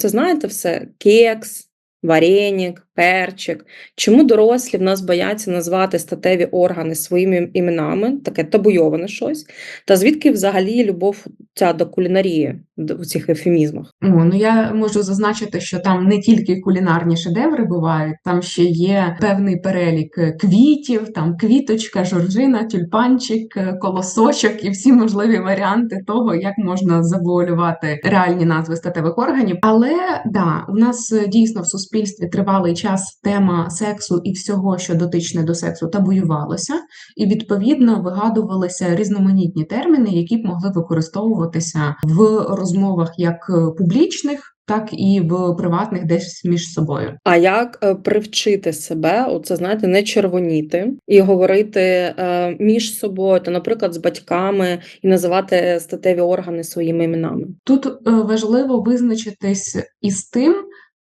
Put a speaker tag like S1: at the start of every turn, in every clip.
S1: оце знаєте все, кекс, варенік, перчик. Чому дорослі в нас бояться назвати статеві органи своїми іменами, таке табуйоване щось? Та звідки взагалі любов ця до кулінарії у цих ефемізмах?
S2: О, ну я можу зазначити, що там не тільки кулінарні шедеври бувають, там ще є певний перелік е, квітів, там квіточка, жоржина, тюльпанчик, е, колосочок і всі можливі варіанти того, як можна завуалювати реальні назви статевих органів. Але да, у нас е, дійсно в суспільстві тривалий час тема сексу і всього, що дотичне до сексу, табуювалося, і відповідно вигадувалися різноманітні терміни, які б могли використовуватися в розмовах як е, публічних, так і в приватних десь між собою.
S1: А як е, привчити себе, оце знаєте, не червоніти і говорити е, між собою, та, наприклад, з батьками і називати статеві органи своїми іменами?
S2: Тут е, важливо визначитись із тим,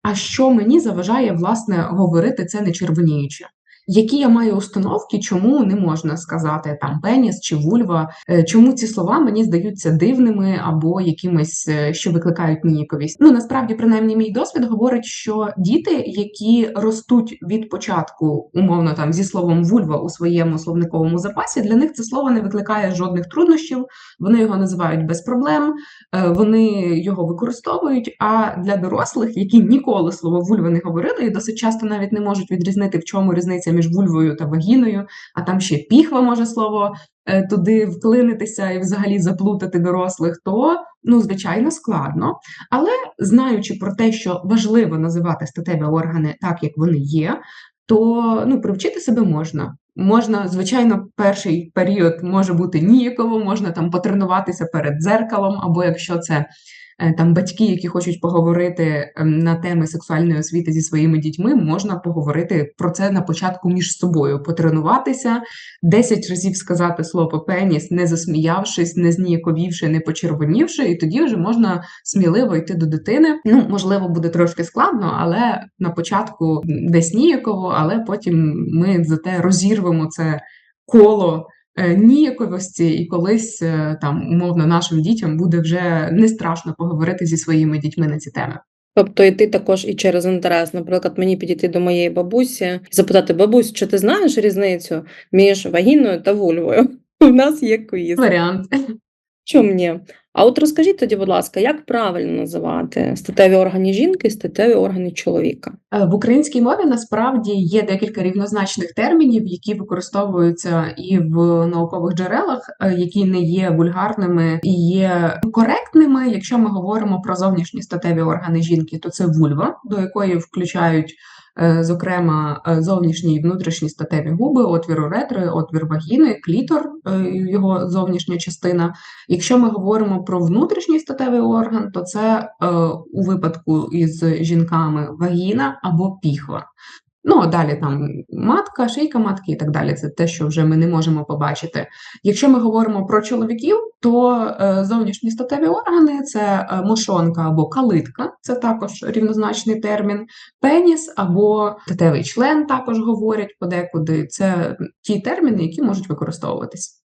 S2: а що мені заважає власне говорити це не червоніючи. Які я маю установки, чому не можна сказати там пеніс чи вульва, е, чому ці слова мені здаються дивними або якимись, е, що викликають ніяковість. Ну насправді, принаймні, мій досвід говорить, що діти, які ростуть від початку, умовно там зі словом вульва у своєму словниковому запасі, для них це слово не викликає жодних труднощів. Вони його називають без проблем, е, вони його використовують. А для дорослих, які ніколи слово вульва не говорили, і досить часто навіть не можуть відрізнити, в чому різниця між вульвою та вагіною, а там ще піхва може слово е, туди вклинитися і взагалі заплутати дорослих, то ну звичайно складно. Але знаючи про те, що важливо називати статеві органи так, як вони є, то ну привчити себе можна. Можна, звичайно, перший період може бути ніяково, можна там потренуватися перед дзеркалом, або якщо це там батьки, які хочуть поговорити ем, на теми сексуальної освіти зі своїми дітьми, можна поговорити про це на початку між собою, потренуватися, 10 разів сказати слово пеніс, не засміявшись, не зніяковівши, не почервонівши, і тоді вже можна сміливо йти до дитини. Ну, можливо, буде трошки складно, але на початку десь ніяково, але потім ми зате розірвемо це коло е, ніяковості, і колись е, там умовно нашим дітям буде вже не страшно поговорити зі своїми дітьми на ці теми.
S1: Тобто йти також і через інтерес. Наприклад, мені підійти до моєї бабусі запитати: бабусь, чи ти знаєш різницю між вагіною та вульвою? У нас є квіз.
S2: Варіант.
S1: Чому ні? А от розкажіть тоді, будь ласка, як правильно називати статеві органи жінки і статеві органи чоловіка?
S2: Е, В українській мові насправді є декілька рівнозначних термінів, які використовуються і в наукових джерелах, е, які не є вульгарними і є коректними. Якщо ми говоримо про зовнішні статеві органи жінки, то це вульва, до якої включають. е, Зокрема, зовнішні і внутрішні статеві губи, отвір уретри, отвір вагіни, клітор, його зовнішня частина. Якщо ми говоримо про внутрішній статевий орган, то це е, у випадку із жінками вагіна або піхва. Ну, а далі там матка, шийка матки і так далі. Це те, що вже ми не можемо побачити. Якщо ми говоримо про чоловіків, то е, зовнішні статеві органи це е, мошонка або калитка, це також рівнозначний термін. Пеніс або статевий член також говорять подекуди. Це ті терміни, які можуть використовуватись.